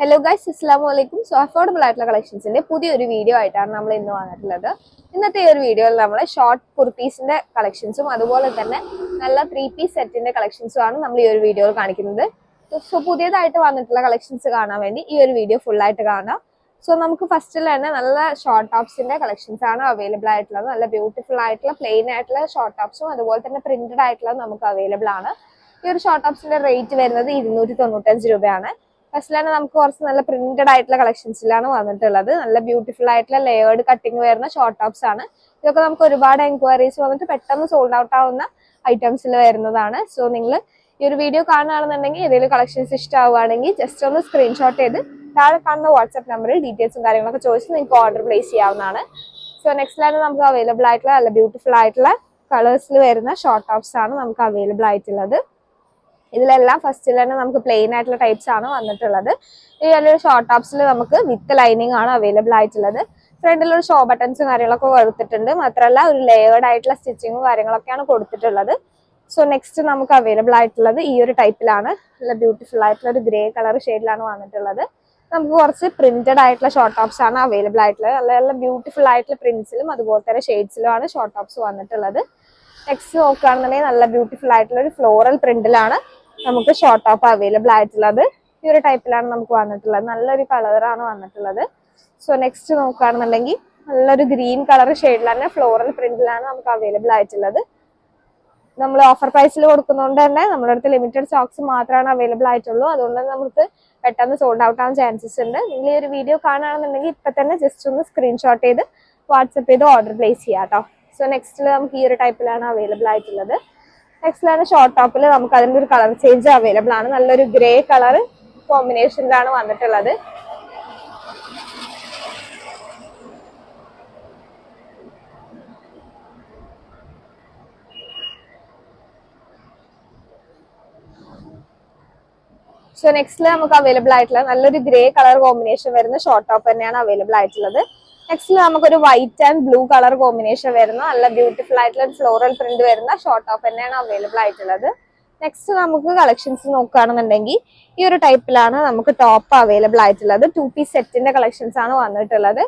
Hello guys ഇസ്ലാം വലൈക്കും so affordable ആയിട്ടുള്ള കളക്ഷൻസിന്റെ പുതിയൊരു വീഡിയോ ആയിട്ടാണ് നമ്മൾ ഇന്ന് വന്നിട്ടുള്ളത്. ഇന്നത്തെ ഈ ഒരു വീഡിയോയിൽ നമ്മൾ ഷോർട്ട് കുർത്തീസിന്റെ കളക്ഷൻസും അതുപോലെ തന്നെ നല്ല ത്രീ പീസ് സെറ്റിന്റെ കളക്ഷൻസും ആണ് നമ്മൾ ഈ ഒരു വീഡിയോയിൽ കാണിക്കുന്നത്. സോ പുതിയതായിട്ട് വന്നിട്ടുള്ള കളക്ഷൻസ് കാണാൻ വേണ്ടി ഈ ഒരു വീഡിയോ ഫുൾ ആയിട്ട് കാണാം. സോ നമുക്ക് ഫസ്റ്റിൽ തന്നെ നല്ല ഷോർട്ട് ടോപ്സിന്റെ കളക്ഷൻസ് ആണ് അവൈലബിൾ ആയിട്ടുള്ളത്. നല്ല ബ്യൂട്ടിഫുൾ ആയിട്ടുള്ള പ്ലെയിൻ ആയിട്ടുള്ള ഷോർട്ട് ടോപ്സും അതുപോലെ തന്നെ പ്രിന്റഡ് ആയിട്ടുള്ളത് നമുക്ക് അവൈലബിൾ ആണ്. ഈ ഒരു ഷോർട്ട് ടോപ്സിന്റെ റേറ്റ് വരുന്നത് ഇരുന്നൂറ്റി തൊണ്ണൂറ്റഞ്ച് രൂപയാണ്. ഫസ്റ്റിലാണ് നമുക്ക് കുറച്ച് നല്ല പ്രിന്റഡ് ആയിട്ടുള്ള കളക്ഷൻസിലാണ് വന്നിട്ടുള്ളത്. നല്ല ബ്യൂട്ടിഫുൾ ആയിട്ടുള്ള ലേയേർഡ് കട്ടിങ് വരുന്ന ഷോർട്ട് ടോപ്സ് ആണ്. ഇതൊക്കെ നമുക്ക് ഒരുപാട് എൻക്വയറീസ് വന്നിട്ട് പെട്ടെന്ന് സോൾഡ് ഔട്ട് ആവുന്ന ഐറ്റംസിൽ വരുന്നതാണ്. സോ നിങ്ങൾ ഈ ഒരു വീഡിയോ കാണുകയാണെന്നുണ്ടെങ്കിൽ ഏതെങ്കിലും കളക്ഷൻസ് ഇഷ്ടമാവുകയാണെങ്കിൽ ജസ്റ്റ് ഒന്ന് സ്ക്രീൻഷോട്ട് ചെയ്ത് താഴെ കാണുന്ന വാട്സ്ആപ്പ് നമ്പറിൽ ഡീറ്റെയിൽസും കാര്യങ്ങളൊക്കെ ചോദിച്ച് നിങ്ങൾക്ക് ഓർഡർ പ്ലേസ് ചെയ്യാവുന്നതാണ്. സോ നെക്സ്റ്റ് നെക്സ്റ്റിലാണ് നമുക്ക് അവൈലബിൾ ആയിട്ടുള്ള നല്ല ബ്യൂട്ടിഫുൾ ആയിട്ടുള്ള കളേഴ്സിൽ വരുന്ന ഷോർട്ട് ടോപ്സ് ആണ് നമുക്ക് അവൈലബിൾ ആയിട്ടുള്ളത്. ഇതിലെല്ലാം ഫസ്റ്റിൽ തന്നെ നമുക്ക് പ്ലെയിൻ ആയിട്ടുള്ള ടൈപ്സ് ആണ് വന്നിട്ടുള്ളത്. ഈ ഒരു ഷോർട്ട് ടോപ്സിൽ നമുക്ക് വിത്ത് ലൈനിങ് ആണ് അവൈലബിൾ ആയിട്ടുള്ളത്. ഫ്രണ്ടിൽ ഒരു ഷോ ബട്ടൺസും കാര്യങ്ങളൊക്കെ കൊടുത്തിട്ടുണ്ട്. മാത്രമല്ല ഒരു ലേയേർഡ് ആയിട്ടുള്ള സ്റ്റിച്ചിങ്ങും കാര്യങ്ങളൊക്കെയാണ് കൊടുത്തിട്ടുള്ളത്. സോ നെക്സ്റ്റ് നമുക്ക് അവൈലബിൾ ആയിട്ടുള്ളത് ഈ ഒരു ടൈപ്പിലാണ് നല്ല ബ്യൂട്ടിഫുൾ ആയിട്ടുള്ള ഒരു ഗ്രേ കളർ ഷെയ്ഡിലാണ് വന്നിട്ടുള്ളത്. നമുക്ക് കുറച്ച് പ്രിന്റഡ് ആയിട്ടുള്ള ഷോർട്ട് ടോപ്സ് ആണ് അവൈലബിൾ ആയിട്ടുള്ളത്. നല്ല നല്ല ബ്യൂട്ടിഫുൾ ആയിട്ടുള്ള പ്രിന്റ്സിലും അതുപോലെ തന്നെ ഷെയ്ഡ്സിലും ആണ് ഷോർട്ട് ടോപ്സ് വന്നിട്ടുള്ളത്. നെക്സ്റ്റ് നോക്കുകയാണെന്നുണ്ടെങ്കിൽ നല്ല ബ്യൂട്ടിഫുൾ ആയിട്ടുള്ള ഒരു ഫ്ലോറൽ പ്രിന്റിലാണ് നമുക്ക് ഷോർട്ട് ടോപ്പ് അവൈലബിൾ ആയിട്ടുള്ളത്. ഈ ഒരു ടൈപ്പിലാണ് നമുക്ക് വന്നിട്ടുള്ളത്. നല്ലൊരു കളറാണ് വന്നിട്ടുള്ളത്. സോ നെക്സ്റ്റ് നോക്കുകയാണെന്നുണ്ടെങ്കിൽ നല്ലൊരു ഗ്രീൻ കളർ ഷെയ്ഡിൽ തന്നെ ഫ്ലോറൽ പ്രിന്റിലാണ് നമുക്ക് അവൈലബിൾ ആയിട്ടുള്ളത്. നമ്മൾ ഓഫർ പ്രൈസിൽ കൊടുക്കുന്നതുകൊണ്ട് തന്നെ നമ്മുടെ അടുത്ത് ലിമിറ്റഡ് സ്റ്റോക്സ് മാത്രമാണ് അവൈലബിൾ ആയിട്ടുള്ളൂ. അതുകൊണ്ട് തന്നെ നമുക്ക് പെട്ടെന്ന് സോൾഡ് ഔട്ട് ആവാൻ ചാൻസസ് ഉണ്ട്. നിങ്ങൾ ഈ ഒരു വീഡിയോ കാണുകയാണെന്നുണ്ടെങ്കിൽ ഇപ്പം തന്നെ ജസ്റ്റ് ഒന്ന് സ്ക്രീൻഷോട്ട് ചെയ്ത് വാട്സപ്പ് ചെയ്ത് ഓർഡർ പ്ലേസ് ചെയ്യാം കേട്ടോ സോ നെക്സ്റ്റിൽ നമുക്ക് ഈ ഒരു ടൈപ്പിലാണ് അവൈലബിൾ ആയിട്ടുള്ളത്. നെക്സ്റ്റിലാണ് ഷോർട്ട് ടോപ്പിൽ നമുക്ക് അതിന്റെ ഒരു കളർ ചേഞ്ച് അവൈലബിൾ ആണ്. നല്ലൊരു ഗ്രേ കളർ കോമ്പിനേഷനിലാണ് വന്നിട്ടുള്ളത്. സോ നെക്സ്റ്റിൽ നമുക്ക് അവൈലബിൾ ആയിട്ടുള്ള നല്ലൊരു ഗ്രേ കളർ കോമ്പിനേഷൻ വരുന്ന ഷോർട്ട് ടോപ്പ് തന്നെയാണ് അവൈലബിൾ ആയിട്ടുള്ളത്. നെക്സ്റ്റിൽ നമുക്കൊരു white and blue colour combination വരുന്ന നല്ല ബ്യൂട്ടിഫുൾ ആയിട്ടുള്ള ഒരു ഫ്ലോറൽ പ്രിന്റ് വരുന്ന ഷോർട്ട് ഓഫ് തന്നെയാണ് അവൈലബിൾ ആയിട്ടുള്ളത്. നെക്സ്റ്റ് നമുക്ക് കളക്ഷൻസ് നോക്കുകയാണെന്നുണ്ടെങ്കിൽ ഈ ഒരു ടൈപ്പിലാണ് നമുക്ക് ടോപ്പ് അവൈലബിൾ ആയിട്ടുള്ളത്. ടു പീസ് സെറ്റിന്റെ കളക്ഷൻസ് ആണ് വന്നിട്ടുള്ളത്.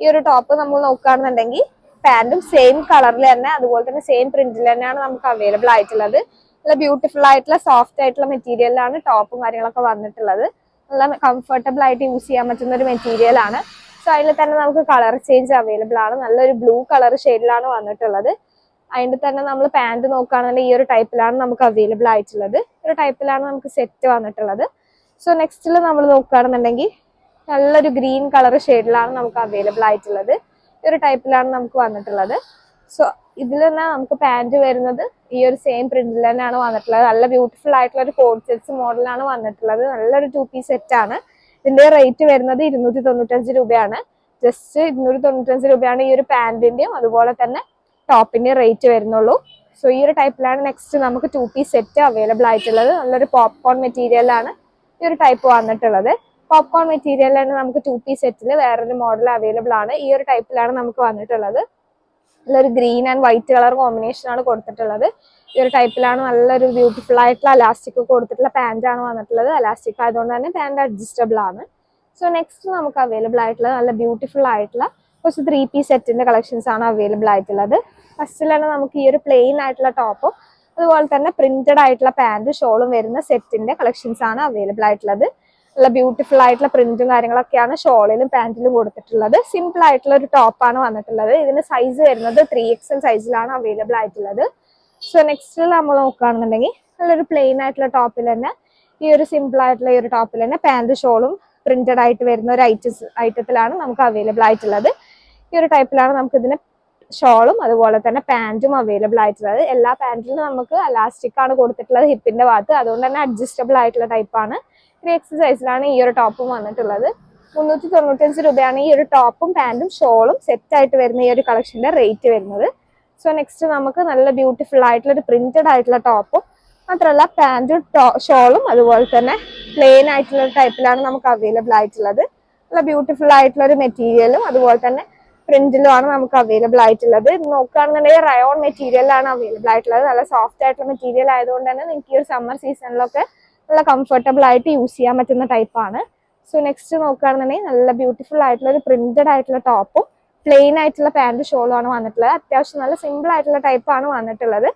ഈ ഒരു ടോപ്പ് നമ്മൾ നോക്കുകയാണെന്നുണ്ടെങ്കിൽ പാന്റും സെയിം കളറിൽ തന്നെ അതുപോലെ തന്നെ സെയിം പ്രിന്റിൽ തന്നെയാണ് നമുക്ക് അവൈലബിൾ ആയിട്ടുള്ളത്. നല്ല ബ്യൂട്ടിഫുൾ ആയിട്ടുള്ള സോഫ്റ്റ് ആയിട്ടുള്ള മെറ്റീരിയലാണ് ടോപ്പും കാര്യങ്ങളൊക്കെ വന്നിട്ടുള്ളത്. നല്ല കംഫർട്ടബിൾ ആയിട്ട് യൂസ് ചെയ്യാൻ പറ്റുന്ന ഒരു മെറ്റീരിയൽ ആണ്. സോ അതിൽ തന്നെ നമുക്ക് കളർ ചേഞ്ച് അവൈലബിൾ ആണ്. നല്ലൊരു ബ്ലൂ കളർ ഷെയ്ഡിലാണ് വന്നിട്ടുള്ളത്. അതിന്റെ തന്നെ നമ്മൾ പാന്റ് നോക്കുകയാണെന്നുണ്ടെങ്കിൽ ഈ ഒരു ടൈപ്പിലാണ് നമുക്ക് അവൈലബിൾ ആയിട്ടുള്ളത്. ഒരു ടൈപ്പിലാണ് നമുക്ക് സെറ്റ് വന്നിട്ടുള്ളത്. സോ നെക്സ്റ്റിൽ നമ്മൾ നോക്കുകയാണെന്നുണ്ടെങ്കിൽ നല്ലൊരു ഗ്രീൻ കളർ ഷെയ്ഡിലാണ് നമുക്ക് അവൈലബിൾ ആയിട്ടുള്ളത്. ഈ ഒരു ടൈപ്പിലാണ് നമുക്ക് വന്നിട്ടുള്ളത്. സോ ഇതിൽ തന്നെ നമുക്ക് പാന്റ് വരുന്നത് ഈ ഒരു സെയിം പ്രിന്റിൽ തന്നെയാണ് വന്നിട്ടുള്ളത്. നല്ല ബ്യൂട്ടിഫുൾ ആയിട്ടുള്ള ഒരു കോഡ് സെറ്റ്സ് മോഡലാണ് വന്നിട്ടുള്ളത്. നല്ലൊരു ടു പീസ് സെറ്റ് ആണ്. ഇതിന്റെ റേറ്റ് വരുന്നത് ഇരുന്നൂറ്റി തൊണ്ണൂറ്റഞ്ച് രൂപയാണ്. ജസ്റ്റ് ഇരുന്നൂറ്റി തൊണ്ണൂറ്റഞ്ച് രൂപയാണ് ഈ ഒരു പാന്റിന്റെയും അതുപോലെ തന്നെ ടോപ്പിന്റെയും റേറ്റ് വരുന്നുള്ളൂ. സോ ഈ ഒരു ടൈപ്പിലാണ് നെക്സ്റ്റ് നമുക്ക് ടു പീസ് സെറ്റ് അവൈലബിൾ ആയിട്ടുള്ളത്. നല്ലൊരു പോപ്കോൺ മെറ്റീരിയലാണ് ഈ ഒരു ടൈപ്പ് വന്നിട്ടുള്ളത്. പോപ്കോൺ മെറ്റീരിയൽ തന്നെ നമുക്ക് ടു പീസ് സെറ്റിൽ വേറൊരു മോഡൽ അവൈലബിൾ ആണ്. ഈ ഒരു ടൈപ്പിലാണ് നമുക്ക് വന്നിട്ടുള്ളത്. നല്ലൊരു green and white colour combination ആണ് കൊടുത്തിട്ടുള്ളത്. ഈ ഒരു ടൈപ്പിലാണ് നല്ലൊരു ബ്യൂട്ടിഫുൾ ആയിട്ടുള്ള അലാസ്റ്റിക് കൊടുത്തിട്ടുള്ള പാന്റ് ആണ് വന്നിട്ടുള്ളത്. അലാസ്റ്റിക് ആയതുകൊണ്ട് തന്നെ പാന്റ് അഡ്ജസ്റ്റബിൾ ആണ്. സോ നെക്സ്റ്റ് നമുക്ക് അവൈലബിൾ ആയിട്ടുള്ള നല്ല ബ്യൂട്ടിഫുൾ ആയിട്ടുള്ള കുറച്ച് ത്രീ പീസ് സെറ്റിന്റെ കളക്ഷൻസ് ആണ് അവൈലബിൾ ആയിട്ടുള്ളത്. ഫസ്റ്റിൽ തന്നെ നമുക്ക് ഈ ഒരു പ്ലെയിൻ ആയിട്ടുള്ള ടോപ്പും അതുപോലെ തന്നെ പ്രിന്റഡ് ആയിട്ടുള്ള പാന്റ് ഷോളും വരുന്ന സെറ്റിന്റെ കളക്ഷൻസ് ആണ് അവൈലബിൾ ആയിട്ടുള്ളത്. നല്ല ബ്യൂട്ടിഫുൾ ആയിട്ടുള്ള പ്രിന്റും കാര്യങ്ങളൊക്കെയാണ് ഷോളിലും പാന്റിലും കൊടുത്തിട്ടുള്ളത്. സിമ്പിൾ ആയിട്ടുള്ള ഒരു ടോപ്പാണ് വന്നിട്ടുള്ളത്. ഇതിന് സൈസ് വരുന്നത് ത്രീ എക്സൽ സൈസിലാണ് അവൈലബിൾ ആയിട്ടുള്ളത്. സോ നെക്സ്റ്റ് നമ്മൾ നോക്കുകയാണെന്നുണ്ടെങ്കിൽ നല്ലൊരു പ്ലെയിൻ ആയിട്ടുള്ള ടോപ്പിൽ തന്നെ ഈ ഒരു സിമ്പിൾ ആയിട്ടുള്ള ഈ ഒരു ടോപ്പിൽ തന്നെ പാന്റ് ഷോളും പ്രിന്റഡ് ആയിട്ട് വരുന്ന ഒരു ഐറ്റസ് ഐറ്റത്തിലാണ് നമുക്ക് അവൈലബിൾ ആയിട്ടുള്ളത്. ഈ ഒരു ടൈപ്പിലാണ് നമുക്ക് ഇതിന് ഷോളും അതുപോലെ തന്നെ പാന്റും അവൈലബിൾ ആയിട്ടുള്ളത്. എല്ലാ പാന്റിലും നമുക്ക് അലാസ്റ്റിക് ആണ് കൊടുത്തിട്ടുള്ളത് ഹിപ്പിന്റെ ഭാഗത്ത്. അതുകൊണ്ട് തന്നെ അഡ്ജസ്റ്റബിൾ ആയിട്ടുള്ള ടൈപ്പാണ് ത്രീ എക്സ് സൈസിലാണ് ഈ ഒരു ടോപ്പും വന്നിട്ടുള്ളത്. മുന്നൂറ്റി തൊണ്ണൂറ്റഞ്ച് രൂപയാണ് ഈ ഒരു ടോപ്പും പാന്റും ഷോളും സെറ്റ് ആയിട്ട് വരുന്ന ഈ ഒരു കളക്ഷന്റെ റേറ്റ് വരുന്നത്. സോ നെക്സ്റ്റ് നമുക്ക് നല്ല ബ്യൂട്ടിഫുൾ ആയിട്ടുള്ള ഒരു പ്രിന്റഡ് ആയിട്ടുള്ള ടോപ്പും മാത്രമല്ല പാന്റും ഷോളും അതുപോലെ തന്നെ പ്ലെയിൻ ആയിട്ടുള്ള ടൈപ്പിലാണ് നമുക്ക് അവൈലബിൾ ആയിട്ടുള്ളത്. നല്ല ബ്യൂട്ടിഫുൾ ആയിട്ടുള്ള ഒരു മെറ്റീരിയലും അതുപോലെ തന്നെ പ്രിന്റിലും ആണ് നമുക്ക് അവൈലബിൾ ആയിട്ടുള്ളത്. നോക്കുകയാണെന്നുണ്ടെങ്കിൽ റയോൺ മെറ്റീരിയലാണ് അവൈലബിൾ ആയിട്ടുള്ളത്. നല്ല സോഫ്റ്റ് ആയിട്ടുള്ള മെറ്റീരിയൽ ആയതുകൊണ്ട് തന്നെ നിങ്ങൾക്ക് ഈ ഒരു സമ്മർ സീസണിലൊക്കെ നല്ല കംഫർട്ടബിൾ ആയിട്ട് യൂസ് ചെയ്യാൻ പറ്റുന്ന ടൈപ്പാണ് സോ നെക്സ്റ്റ് നോക്കുകയാണെന്നുണ്ടെങ്കിൽ നല്ല ബ്യൂട്ടിഫുൾ ആയിട്ടുള്ള ഒരു പ്രിന്റഡ് ആയിട്ടുള്ള ടോപ്പും പ്ലെയിൻ ആയിട്ടുള്ള പാന്റ് ഷോളും ആണ് വന്നിട്ടുള്ളത്. അത്യാവശ്യം നല്ല സിമ്പിൾ ആയിട്ടുള്ള ടൈപ്പാണ് വന്നിട്ടുള്ളത്.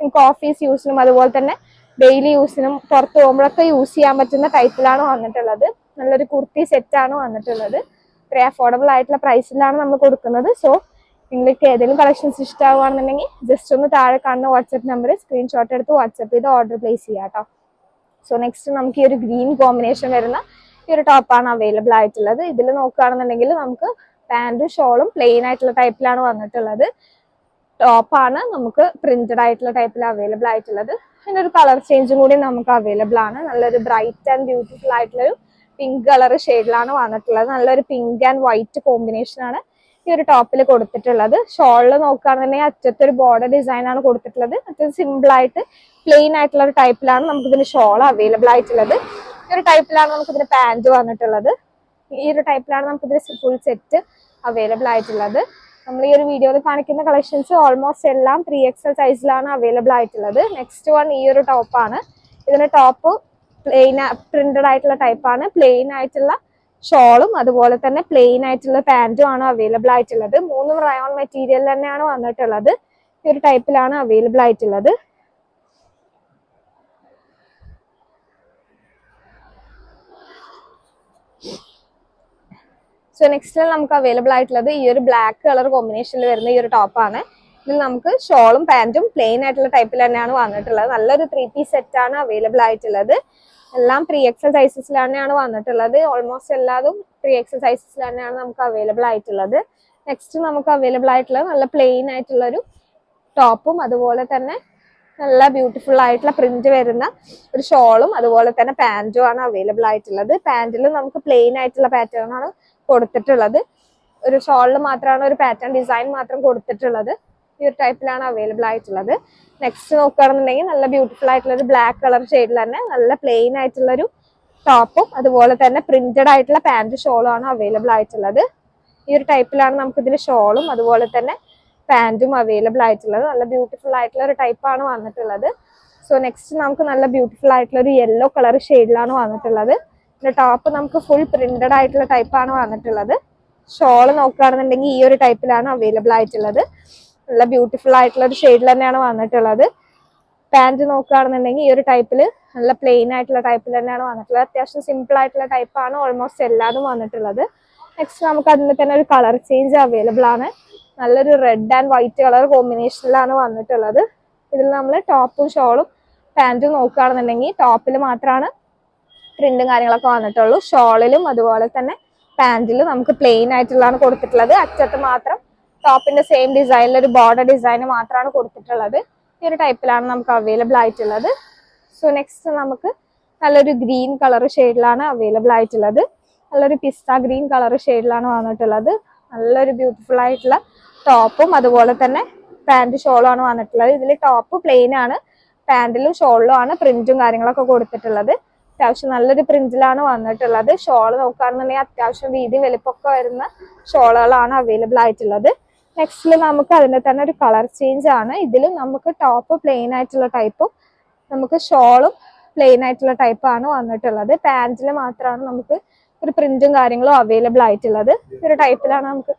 നിങ്ങൾക്ക് ഓഫീസ് യൂസിനും അതുപോലെ തന്നെ ഡെയിലി യൂസിനും പുറത്ത് പോകുമ്പോഴൊക്കെ യൂസ് ചെയ്യാൻ പറ്റുന്ന ടൈപ്പിലാണ് വന്നിട്ടുള്ളത്. നല്ലൊരു കുർത്തി സെറ്റ് ആണ് വന്നിട്ടുള്ളത്. ഇത്രയും അഫോർഡബിൾ ആയിട്ടുള്ള പ്രൈസിലാണ് നമ്മൾ കൊടുക്കുന്നത്. സോ നിങ്ങൾക്ക് ഏതെങ്കിലും കളക്ഷൻസ് ഇഷ്ടമാവുകയാണെന്നുണ്ടെങ്കിൽ ജസ്റ്റ് ഒന്ന് താഴെ കാണുന്ന വാട്സപ്പ് നമ്പർ സ്ക്രീൻഷോട്ട് എടുത്ത് വാട്സപ്പ് ചെയ്ത് ഓർഡർ പ്ലേസ് ചെയ്യാം കേട്ടോ. സോ നെക്സ്റ്റ് നമുക്ക് ഈ ഒരു ഗ്രീൻ കോമ്പിനേഷൻ വരുന്ന ഈ ഒരു ടോപ്പാണ് അവൈലബിൾ ആയിട്ടുള്ളത്. ഇതിൽ നോക്കുകയാണെന്നുണ്ടെങ്കിൽ നമുക്ക് പാന്റും ഷോളും പ്ലെയിൻ ആയിട്ടുള്ള ടൈപ്പിലാണ് വന്നിട്ടുള്ളത്. ടോപ്പാണ് നമുക്ക് പ്രിന്റഡ് ആയിട്ടുള്ള ടൈപ്പിൽ അവൈലബിൾ ആയിട്ടുള്ളത്. അതിന്റെ ഒരു കളർ ചേഞ്ചും കൂടി നമുക്ക് അവൈലബിൾ ആണ്. നല്ലൊരു ബ്രൈറ്റ് ആൻഡ് ബ്യൂട്ടിഫുൾ ആയിട്ടുള്ളൊരു പിങ്ക് കളർ ഷെയ്ഡിലാണ് വന്നിട്ടുള്ളത്. നല്ലൊരു പിങ്ക് ആൻഡ് വൈറ്റ് കോമ്പിനേഷൻ ആണ്. ഈ ഒരു ടോപ്പിൽ കൊടുത്തിട്ടുള്ളത്. ഷോളിൽ നോക്കുകയാണെന്നുണ്ടെങ്കിൽ അറ്റത്തൊരു ബോർഡർ ഡിസൈൻ ആണ് കൊടുത്തിട്ടുള്ളത്. അത്യാവശ്യം സിമ്പിൾ ആയിട്ട് പ്ലെയിൻ ആയിട്ടുള്ള ഒരു ടൈപ്പിലാണ് നമുക്ക് ഇതിന് ഷോൾ അവൈലബിൾ ആയിട്ടുള്ളത്. ഈ ഒരു ടൈപ്പിലാണ് നമുക്ക് ഇതിന് പാന്റ് വന്നിട്ടുള്ളത്. ഈ ഒരു ടൈപ്പിലാണ് നമുക്ക് ഇതിന് ഫുൾ സെറ്റ് അവൈലബിൾ ആയിട്ടുള്ളത്. നമ്മൾ ഈ ഒരു വീഡിയോയിൽ കാണിക്കുന്ന കളക്ഷൻസ് ഓൾമോസ്റ്റ് എല്ലാം ത്രീ എക്സൽ സൈസിലാണ് അവൈലബിൾ ആയിട്ടുള്ളത്. നെക്സ്റ്റ് വൺ ഈ ഒരു ടോപ്പാണ് ഇതിന് ടോപ്പ് പ്ലെയിൻ പ്രിന്റഡ് ആയിട്ടുള്ള ടൈപ്പാണ് പ്ലെയിൻ ആയിട്ടുള്ള ഷോളും അതുപോലെ തന്നെ പ്ലെയിൻ ആയിട്ടുള്ള പാന്റും ആണ് അവൈലബിൾ ആയിട്ടുള്ളത്. മൂന്നും റയോൺ മെറ്റീരിയൽ തന്നെയാണ് വന്നിട്ടുള്ളത്. ഈ ഒരു ടൈപ്പിലാണ് അവൈലബിൾ ആയിട്ടുള്ളത്. സോ നെക്സ്റ്റ് നമുക്ക് അവൈലബിൾ ആയിട്ടുള്ളത് ഈ ഒരു ബ്ലാക്ക് കളർ കോമ്പിനേഷനിൽ വരുന്ന ഈ ഒരു ടോപ്പാണ് ഇതിൽ നമുക്ക് ഷോളും പാന്റും പ്ലെയിൻ ആയിട്ടുള്ള ടൈപ്പിൽ തന്നെയാണ് വന്നിട്ടുള്ളത്. നല്ലൊരു ത്രീ പീസ് സെറ്റ് ആണ് അവൈലബിൾ ആയിട്ടുള്ളത്. എല്ലാം ത്രീ എക്സൽ സൈസസിൽ തന്നെയാണ് വന്നിട്ടുള്ളത്. ഓൾമോസ്റ്റ് എല്ലാതും ത്രീ എക്സൽ സൈസസിൽ തന്നെയാണ് നമുക്ക് അവൈലബിൾ ആയിട്ടുള്ളത്. നെക്സ്റ്റ് നമുക്ക് അവൈലബിൾ ആയിട്ടുള്ള നല്ല പ്ലെയിൻ ആയിട്ടുള്ള ഒരു ടോപ്പും അതുപോലെ തന്നെ നല്ല ബ്യൂട്ടിഫുൾ ആയിട്ടുള്ള പ്രിന്റ് വരുന്ന ഒരു ഷോളും അതുപോലെ തന്നെ പാന്റും ആണ് അവൈലബിൾ ആയിട്ടുള്ളത്. പാന്റിൽ നമുക്ക് പ്ലെയിൻ ആയിട്ടുള്ള പാറ്റേൺ ആണ് കൊടുത്തിട്ടുള്ളത്. ഒരു ഷോളിൽ മാത്രമാണ് ഒരു പാറ്റേൺ ഡിസൈൻ മാത്രം കൊടുത്തിട്ടുള്ളത്. ഈ ഒരു ടൈപ്പിലാണ് അവൈലബിൾ ആയിട്ടുള്ളത്. നെക്സ്റ്റ് നോക്കുകയാണെന്നുണ്ടെങ്കിൽ നല്ല ബ്യൂട്ടിഫുൾ ആയിട്ടുള്ള ഒരു ബ്ലാക്ക് കളർ ഷെയ്ഡിൽ തന്നെ നല്ല പ്ലെയിൻ ആയിട്ടുള്ള ഒരു ടോപ്പും അതുപോലെ തന്നെ പ്രിന്റഡ് ആയിട്ടുള്ള പാന്റ് ഷോളും ആണ് അവൈലബിൾ ആയിട്ടുള്ളത്. ഈ ഒരു ടൈപ്പിലാണ് നമുക്ക് ഇതിന് ഷോളും അതുപോലെ തന്നെ പാന്റും അവൈലബിൾ ആയിട്ടുള്ളത്. നല്ല ബ്യൂട്ടിഫുൾ ആയിട്ടുള്ള ഒരു ടൈപ്പാണ് വന്നിട്ടുള്ളത്. സോ നെക്സ്റ്റ് നമുക്ക് നല്ല ബ്യൂട്ടിഫുൾ ആയിട്ടുള്ള ഒരു യെല്ലോ കളർ ഷെയ്ഡിലാണ് വന്നിട്ടുള്ളത്. ഇതിന്റെ ടോപ്പ് നമുക്ക് ഫുൾ പ്രിന്റഡ് ആയിട്ടുള്ള ടൈപ്പാണ് വന്നിട്ടുള്ളത്. ഷോൾ നോക്കുകയാണെന്നുണ്ടെങ്കിൽ ഈ ഒരു ടൈപ്പിലാണ് അവൈലബിൾ ആയിട്ടുള്ളത്. നല്ല ബ്യൂട്ടിഫുൾ ആയിട്ടുള്ള ഒരു ഷെയ്ഡിൽ തന്നെയാണ് വന്നിട്ടുള്ളത്. പാന്റ് നോക്കുകയാണെന്നുണ്ടെങ്കിൽ ഈ ഒരു ടൈപ്പിൽ നല്ല പ്ലെയിൻ ആയിട്ടുള്ള ടൈപ്പിൽ തന്നെയാണ് വന്നിട്ടുള്ളത്. അത്യാവശ്യം സിമ്പിൾ ആയിട്ടുള്ള ടൈപ്പാണ് ഓൾമോസ്റ്റ് എല്ലാതും വന്നിട്ടുള്ളത്. നെക്സ്റ്റ് നമുക്ക് അതിന് തന്നെ ഒരു കളർ ചേഞ്ച് അവൈലബിൾ ആണ്. നല്ലൊരു റെഡ് ആൻഡ് വൈറ്റ് കളർ കോമ്പിനേഷനിലാണ് വന്നിട്ടുള്ളത്. ഇതിൽ നമ്മൾ ടോപ്പും ഷോളും പാന്റും നോക്കുകയാണെന്നുണ്ടെങ്കിൽ ടോപ്പിൽ മാത്രമാണ് പ്രിന്റും കാര്യങ്ങളൊക്കെ വന്നിട്ടുള്ളൂ. ഷോളിലും അതുപോലെ തന്നെ പാന്റിലും നമുക്ക് പ്ലെയിൻ ആയിട്ടുള്ളതാണ് കൊടുത്തിട്ടുള്ളത്. അറ്റത്ത് മാത്രം ടോപ്പിന്റെ സെയിം ഡിസൈനിൽ ഒരു ബോർഡർ ഡിസൈൻ മാത്രമാണ് കൊടുത്തിട്ടുള്ളത്. ഈ ഒരു ടൈപ്പിലാണ് നമുക്ക് അവൈലബിൾ ആയിട്ടുള്ളത്. സോ നെക്സ്റ്റ് നമുക്ക് നല്ലൊരു ഗ്രീൻ കളർ ഷെയ്ഡിലാണ് അവൈലബിൾ ആയിട്ടുള്ളത്. നല്ലൊരു പിസ്ത ഗ്രീൻ കളർ ഷെയ്ഡിലാണ് വന്നിട്ടുള്ളത്. നല്ലൊരു ബ്യൂട്ടിഫുൾ ആയിട്ടുള്ള ടോപ്പും അതുപോലെ തന്നെ പാന്റ് ഷോളും ആണ് വന്നിട്ടുള്ളത്. ഇതിൽ ടോപ്പ് പ്ലെയിൻ ആണ്. പാൻറിലും ഷോളിലും ആണ് പ്രിന്റും കാര്യങ്ങളൊക്കെ കൊടുത്തിട്ടുള്ളത്. അത്യാവശ്യം നല്ലൊരു പ്രിന്റിലാണ് വന്നിട്ടുള്ളത്. ഷോൾ നോക്കുകയാണെന്നുണ്ടെങ്കിൽ അത്യാവശ്യം വീതി വലിപ്പമൊക്കെ വരുന്ന ഷോളുകളാണ് അവൈലബിൾ ആയിട്ടുള്ളത്. നെക്സ്റ്റിൽ നമുക്ക് അതിന്റെ തന്നെ ഒരു കളർ ചേഞ്ച് ആണ്. ഇതിലും നമുക്ക് ടോപ്പ് പ്ലെയിൻ ആയിട്ടുള്ള ടൈപ്പും നമുക്ക് ഷോളും പ്ലെയിൻ ആയിട്ടുള്ള ടൈപ്പാണ് വന്നിട്ടുള്ളത്. പാന്റിൽ മാത്രമാണ് നമുക്ക് ഒരു പ്രിന്റും കാര്യങ്ങളും അവൈലബിൾ ആയിട്ടുള്ളത്. ഒരു ടൈപ്പിലാണ് നമുക്ക്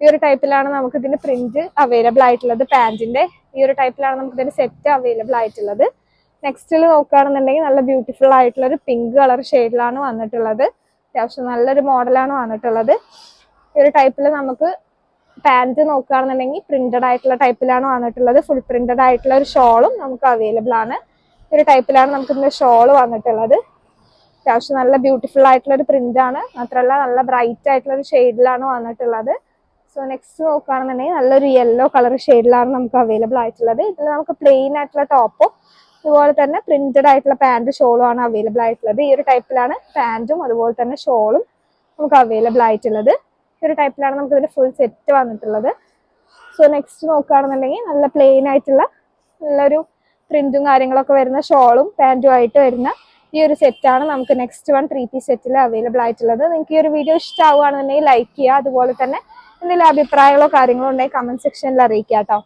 ഈ ഒരു ടൈപ്പിലാണ് നമുക്ക് ഇതിന്റെ പ്രിന്റ് അവൈലബിൾ ആയിട്ടുള്ളത്. പാന്റിന്റെ ഈ ഒരു ടൈപ്പിലാണ് നമുക്ക് ഇതിന്റെ സെറ്റ് അവൈലബിൾ ആയിട്ടുള്ളത്. നെക്സ്റ്റിൽ നോക്കുകയാണെന്നുണ്ടെങ്കിൽ നല്ല ബ്യൂട്ടിഫുൾ ആയിട്ടുള്ള ഒരു പിങ്ക് കളർ ഷെയ്ഡിലാണ് വന്നിട്ടുള്ളത്. അത്യാവശ്യം നല്ലൊരു മോഡലാണ് വന്നിട്ടുള്ളത്. ഈ ഒരു ടൈപ്പിൽ നമുക്ക് പാന്റ് നോക്കുകയാണെന്നുണ്ടെങ്കിൽ പ്രിന്റഡ് ആയിട്ടുള്ള ടൈപ്പിലാണ് വന്നിട്ടുള്ളത്. ഫുൾ പ്രിന്റഡ് ആയിട്ടുള്ള ഒരു ഷോളും നമുക്ക് അവൈലബിൾ ആണ്. ഈ ഒരു ടൈപ്പിലാണ് നമുക്ക് ഇതിന്റെ ഷോൾ വന്നിട്ടുള്ളത്. അത്യാവശ്യം നല്ല ബ്യൂട്ടിഫുൾ ആയിട്ടുള്ള ഒരു പ്രിന്റ് ആണ്. മാത്രമല്ല നല്ല ബ്രൈറ്റ് ആയിട്ടുള്ള ഒരു ഷെയ്ഡിലാണ് വന്നിട്ടുള്ളത്. സോ നെക്സ്റ്റ് നോക്കുകയാണെന്നുണ്ടെങ്കിൽ നല്ലൊരു യെല്ലോ കളർ ഷെയ്ഡിലാണ് നമുക്ക് അവൈലബിൾ ആയിട്ടുള്ളത്. ഇതിൽ നമുക്ക് പ്ലെയിൻ ആയിട്ടുള്ള ടോപ്പും അതുപോലെ തന്നെ പ്രിന്റഡ് ആയിട്ടുള്ള പാന്റ് ഷോളും ആണ് അവൈലബിൾ ആയിട്ടുള്ളത്. ഈ ഒരു ടൈപ്പിലാണ് പാന്റും അതുപോലെ തന്നെ ഷോളും നമുക്ക് അവൈലബിൾ ആയിട്ടുള്ളത്. ഈ ഒരു ടൈപ്പിലാണ് നമുക്ക് ഇതിന്റെ ഫുൾ സെറ്റ് വന്നിട്ടുള്ളത്. സോ നെക്സ്റ്റ് നോക്കുകയാണെന്നുണ്ടെങ്കിൽ നല്ല പ്ലെയിൻ ആയിട്ടുള്ള നല്ലൊരു പ്രിന്റും കാര്യങ്ങളൊക്കെ വരുന്ന ഷോളും പാന്റും ആയിട്ട് വരുന്ന ഈ ഒരു സെറ്റാണ് നമുക്ക് നെക്സ്റ്റ് വൺ ത്രീ പീസ് സെറ്റിൽ അവൈലബിൾ ആയിട്ടുള്ളത്. നിങ്ങൾക്ക് ഈ ഒരു വീഡിയോ ഇഷ്ടമാവുകയാണെന്നുണ്ടെങ്കിൽ ലൈക്ക് ചെയ്യുക. അതുപോലെ തന്നെ എന്തെങ്കിലും അഭിപ്രായങ്ങളോ കാര്യങ്ങളോ ഉണ്ടെങ്കിൽ കമന്റ് സെക്ഷനിൽ അറിയിക്കുക കേട്ടോ.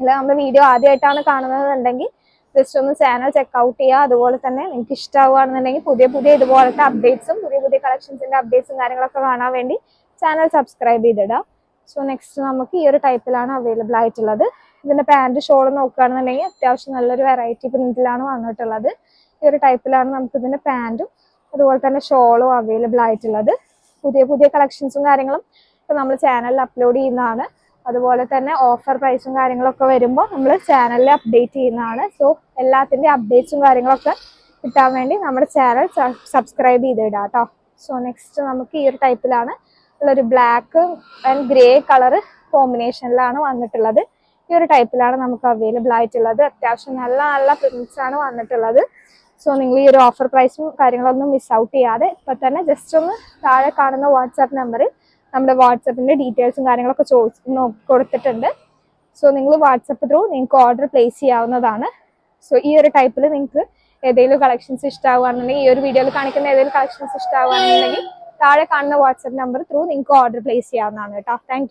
അല്ല നമ്മുടെ വീഡിയോ ആദ്യമായിട്ടാണ് കാണുന്നതെന്നുണ്ടെങ്കിൽ ജസ്റ്റ് ഒന്ന് ചാനൽ ചെക്കൗട്ട് ചെയ്യുക അതുപോലെ തന്നെ നിങ്ങൾക്ക് ഇഷ്ടമാവുകയാണെന്നുണ്ടെങ്കിൽ പുതിയ പുതിയ ഇതുപോലത്തെ അപ്ഡേറ്റ്സും പുതിയ പുതിയ കളക്ഷൻസിന്റെ അപ്ഡേറ്റ്സും കാര്യങ്ങളൊക്കെ കാണാൻ വേണ്ടി ചാനൽ സബ്സ്ക്രൈബ് ചെയ്തിടാം. സോ നെക്സ്റ്റ് നമുക്ക് ഈ ഒരു ടൈപ്പിലാണ് അവൈലബിൾ ആയിട്ടുള്ളത്. ഇതിന്റെ പാന്റ് ഷോൾ നോക്കുകയാണെന്നുണ്ടെങ്കിൽ അത്യാവശ്യം നല്ലൊരു വെറൈറ്റി പ്രിന്റിലാണ് വന്നിട്ടുള്ളത്. ഈ ഒരു ടൈപ്പിലാണ് നമുക്ക് ഇതിന്റെ പാന്റും അതുപോലെ തന്നെ ഷോളും അവൈലബിൾ ആയിട്ടുള്ളത്. പുതിയ പുതിയ കളക്ഷൻസും കാര്യങ്ങളും ഇപ്പൊ നമ്മൾ ചാനലിൽ അപ്ലോഡ് ചെയ്യുന്നതാണ്. അതുപോലെ തന്നെ ഓഫർ പ്രൈസും കാര്യങ്ങളൊക്കെ വരുമ്പോൾ നമ്മൾ ചാനലിൽ അപ്ഡേറ്റ് ചെയ്യുന്നതാണ്. സോ എല്ലാത്തിന്റെ അപ്ഡേറ്റ്സും കാര്യങ്ങളൊക്കെ കിട്ടാൻ വേണ്ടി നമ്മുടെ ചാനൽ സബ്സ്ക്രൈബ് ചെയ്തിടാം കേട്ടോ സോ നെക്സ്റ്റ് നമുക്ക് ഈ ഒരു ടൈപ്പിലാണ് ഉള്ളൊരു ബ്ലാക്ക് ആൻഡ് ഗ്രേ കളർ കോമ്പിനേഷനിലാണ് വന്നിട്ടുള്ളത്. ഈ ഒരു ടൈപ്പിലാണ് നമുക്ക് അവൈലബിൾ ആയിട്ടുള്ളത്. അത്യാവശ്യം നല്ല നല്ല പ്രിന്റ്സ് ആണ് വന്നിട്ടുള്ളത്. സോ നിങ്ങൾ ഈ ഒരു ഓഫർ പ്രൈസും കാര്യങ്ങളൊന്നും മിസ് ഔട്ട് ചെയ്യാതെ ഇപ്പം തന്നെ ജസ്റ്റ് ഒന്ന് താഴെ കാണുന്ന വാട്സാപ്പ് നമ്പറിൽ നമ്മുടെ വാട്സപ്പിന്റെ ഡീറ്റെയിൽസും കാര്യങ്ങളൊക്കെ ചോദിച്ച് കൊടുത്തിട്ടുണ്ട്. സോ നിങ്ങൾ വാട്സപ്പ് ത്രൂ നിങ്ങൾക്ക് ഓർഡർ പ്ലേസ് ചെയ്യാവുന്നതാണ്. സോ ഈ ഒരു ടൈപ്പിൽ നിങ്ങൾക്ക് ഏതെങ്കിലും കളക്ഷൻസ് ഇഷ്ടമാവുകയാണെന്നുണ്ടെങ്കിൽ ഈ ഒരു വീഡിയോയിൽ കാണിക്കുന്ന ഏതെങ്കിലും കളക്ഷൻസ് ഇഷ്ടമാവുകയാണെന്നുണ്ടെങ്കിൽ താഴെ കാണുന്ന വാട്സപ്പ് നമ്പർ ത്രൂ നിങ്ങൾക്ക് ഓർഡർ പ്ലേസ് ചെയ്യാവുന്നതാണ് കേട്ടോ. താങ്ക്